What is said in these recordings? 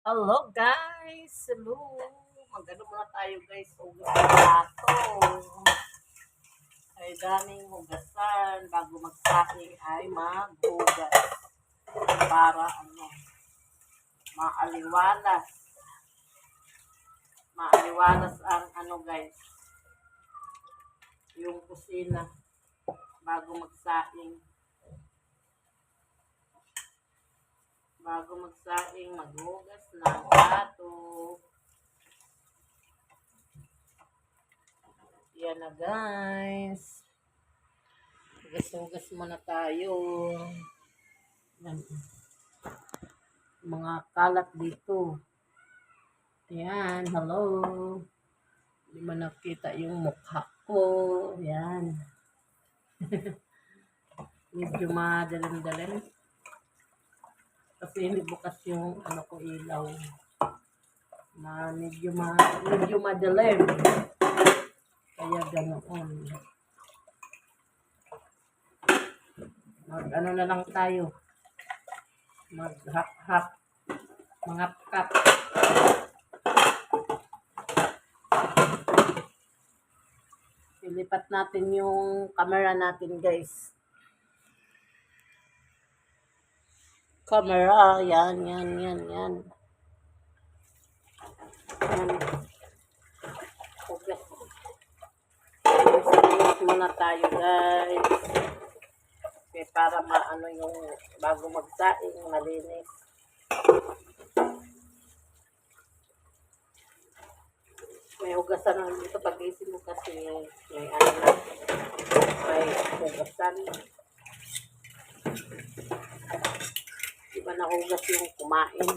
Hello guys! Hello! Magano muna tayo guys. Hugas ng plato. Ay daming hugasan. Bago magsaing ay maghugas. Para ano, maaliwalas. Maaliwalas ang ano guys. Yung kusina. Bago magsaing. Bago magsaing, maghugas ng plato. Yan na guys. Hugas-hugas muna tayo. Yan. Mga kalat dito. Yan, hello. Hindi mo nakita yung mukha ko. Yan. Medyo madalim-dalim. Kasi hindi bukas yung ano ko ilaw. Na medyo ma medyo madilim. Kaya ganoon. Mag ano na lang tayo. Mag hap hap. Mga kap. Ilipat natin yung camera natin guys. Camera. Yan, yan, yan, yan. Yan. Hugas. Hugas muna tayo, guys. Okay, para maano yung bago magsaing, malinis. May hugasan lang dito pag-isip mo kasi may ano may hugasan. Ba nahugas yung kumain?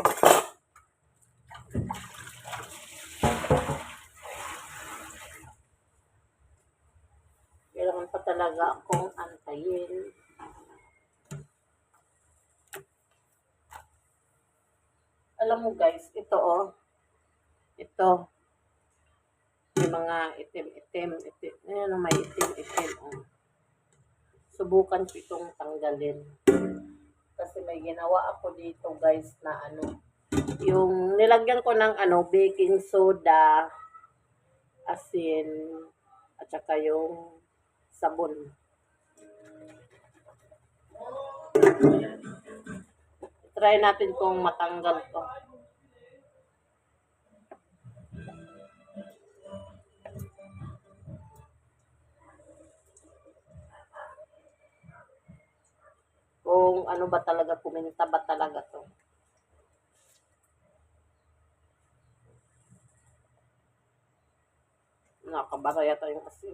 Kailangan pa talaga akong antayin. Alam mo guys, ito oh. Ito. May mga itim-itim. itim. Ayan, may itim-itim. Oh. Subukan ko itong tanggalin kasi may ginawa ako dito guys na ano yung nilagyan ko ng ano baking soda asin at saka yung sabon. Try natin kung matanggal to kung ano ba talaga, kuminta ba talaga to. Nakabara yata yung asin.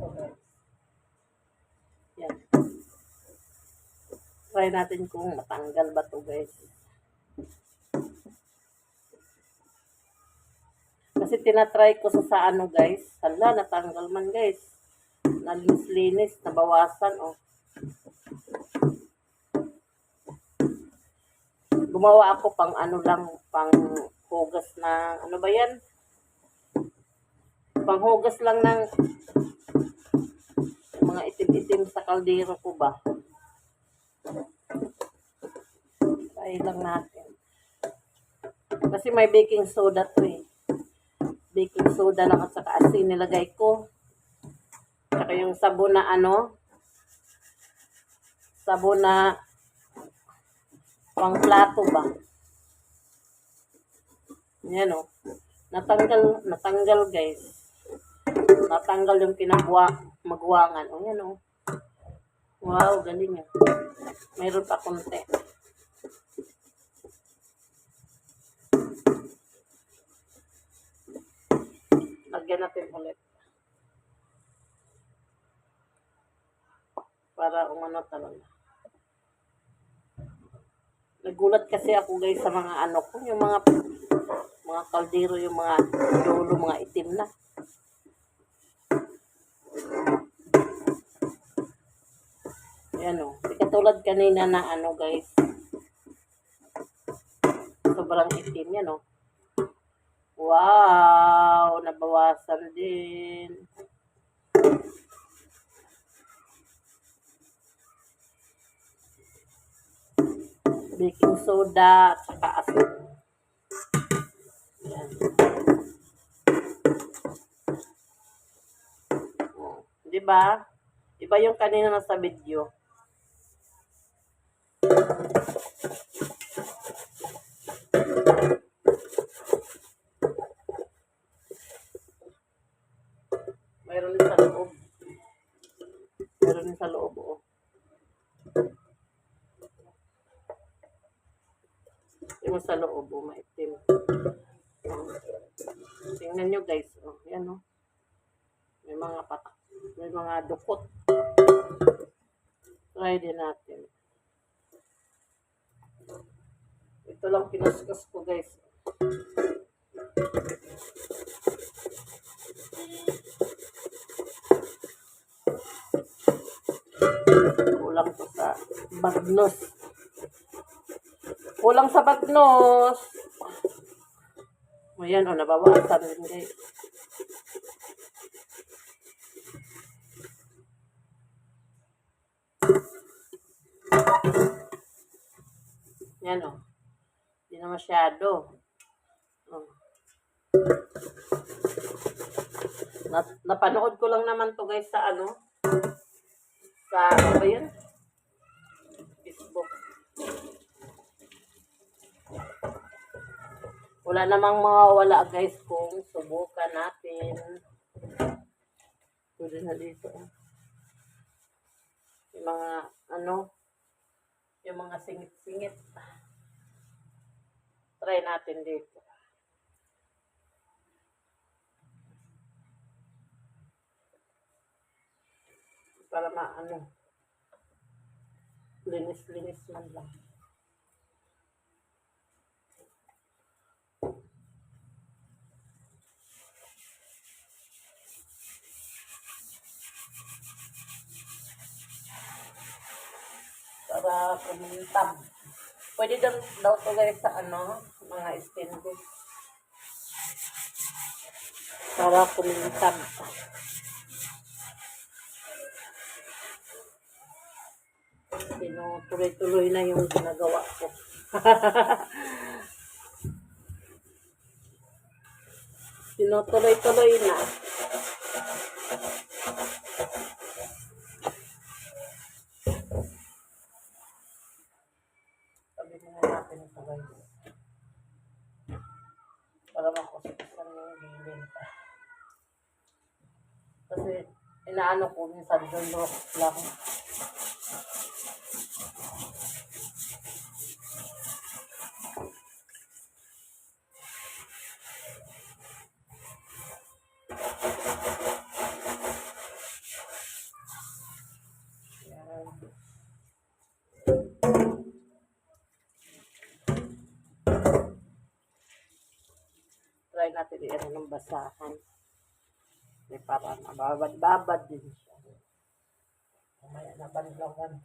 Okay. Yan. Try natin kung matanggal ba to guys. Kasi tinatry ko sa, sa ano guys. Hala, natanggal man guys. Nalinis-linis, nabawasan oh. Gumawa ako pang ano lang, pang hugas na, ano ba yan? Pang hugas lang ng mga itim-itim sa kaldero ko ba? Try lang natin. Kasi may baking soda to eh. Baking soda lang at saka asin nilagay ko. Saka yung sabon na ano, sabon na pang plato ba? Yan o. Natanggal, natanggal guys. Natanggal yung kinabuwa, magwangan. O yan o. Wow, galing yan. Mayroon pa konti. Lagyan natin ulit. Para umano talaga. Nagulat kasi ako guys sa mga ano ko, yung mga mga kaldero, yung mga dulo, mga itim na. Ayan o. Di katulad kanina na ano guys. Sobrang itim yan o. Wow! Nabawasan din. Baking soda, at saka asin. Yan. Oh, Di ba? Iba yung kanina nasa video. Mayroon din sa loob. Mayroon din sa loob, oh. Sa loob, oh, maitim. Oh. Tingnan nyo guys, oh. Yan, oh. May mga patak. May mga dukot. Try din natin. Ito lang pinaskas ko guys. Kulang to sa bagnos. Kulang sa bagnos. Ayan, o, nabawasan din guys. Yan o. Hindi na masyado. Oh. Na, napanood ko lang naman to guys sa ano. Sa ano ba yun? Wala namang mawawala guys kung subukan natin. Pwede na dito. oh. Yung mga ano, yung mga singit-singit. Try natin dito. Para maano, linis-linis man lang. Para kumintab. Pwede daw, daw to guys sa ano, mga stainless. Para kumintab. Tinutuloy-tuloy na yung ginagawa ko. Tinutuloy-tuloy na. Sabi na natin ito guys. Para makusikisan yung gilid. Kasi inaano ko minsan doon lang. Try natin i-ano ng basahan. May para nababad-babad din siya. Mamaya nabanlawan.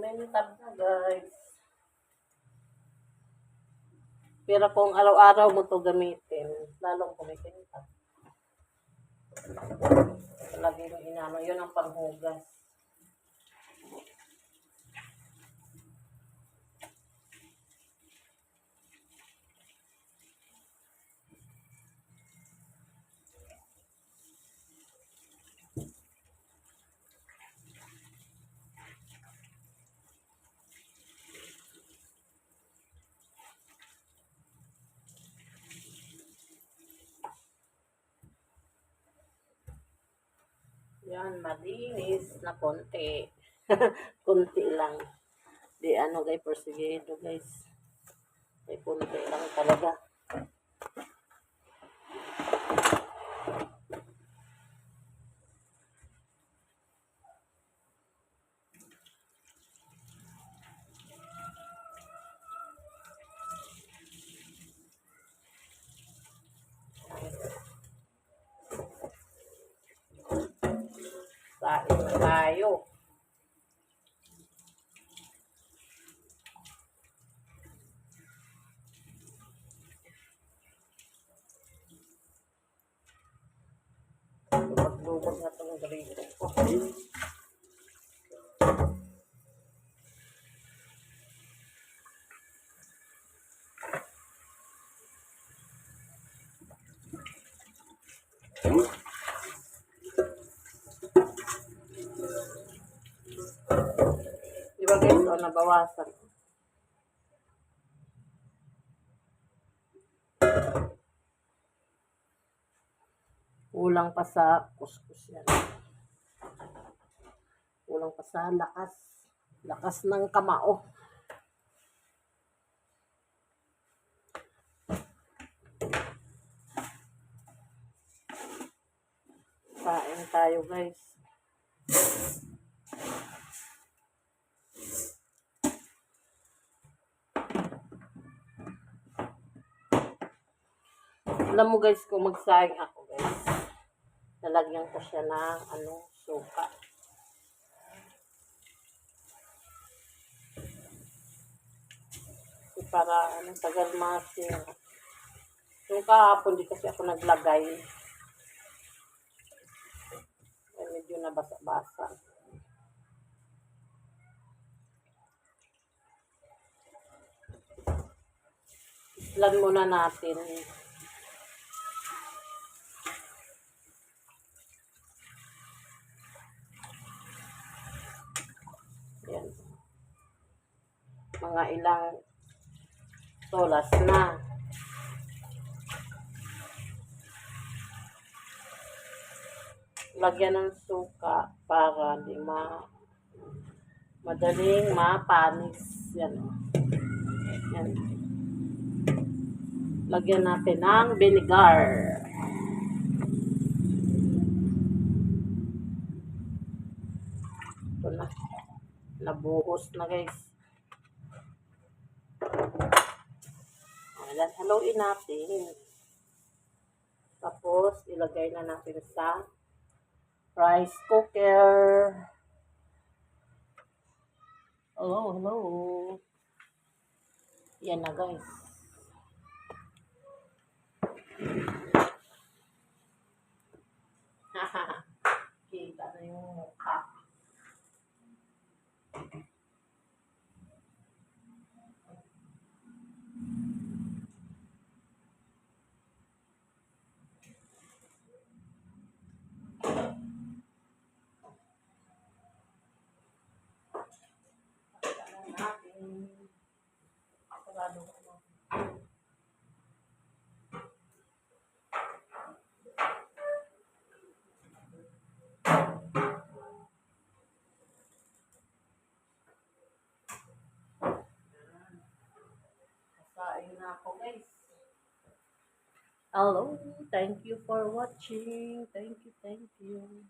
Kumentab na guys. Pero kung araw-araw mo to gamitin, lalong kumikintab. Lagi mo inano, yun ang panghugas. Yan, malinis na konti. konti lang. Di ano guys, persigido guys. May konti lang talaga. Kain na tayo. Lubag-lubag na itong garito ko. Di ba guys, o nabawasan. Kulang pa sa kuskus yan. Kulang pa sa lakas. Lakas ng kamao. Kain tayo guys. Alam mo guys, kung magsaing ako guys, lalagyan ko siya ng ano, suka. Kasi para ano, tagal masin. Yung kahapon, di kasi ako naglagay. Ay, medyo nabasa-basa. Islan muna natin. Yan. Mga ilang tolas na. Lagyan ng suka para di ma madaling mapanis. Yan. Yan. Lagyan natin ng vinegar. Ito na. Nabuhos na guys. Ayan, haluin natin. Tapos, ilagay na natin sa rice cooker. Hello, hello. Yan na guys. Kita na yung mukha. Pagkalan natin. Sarado ko na. Kasain ako guys. Hello, thank you for watching. Thank you, thank you.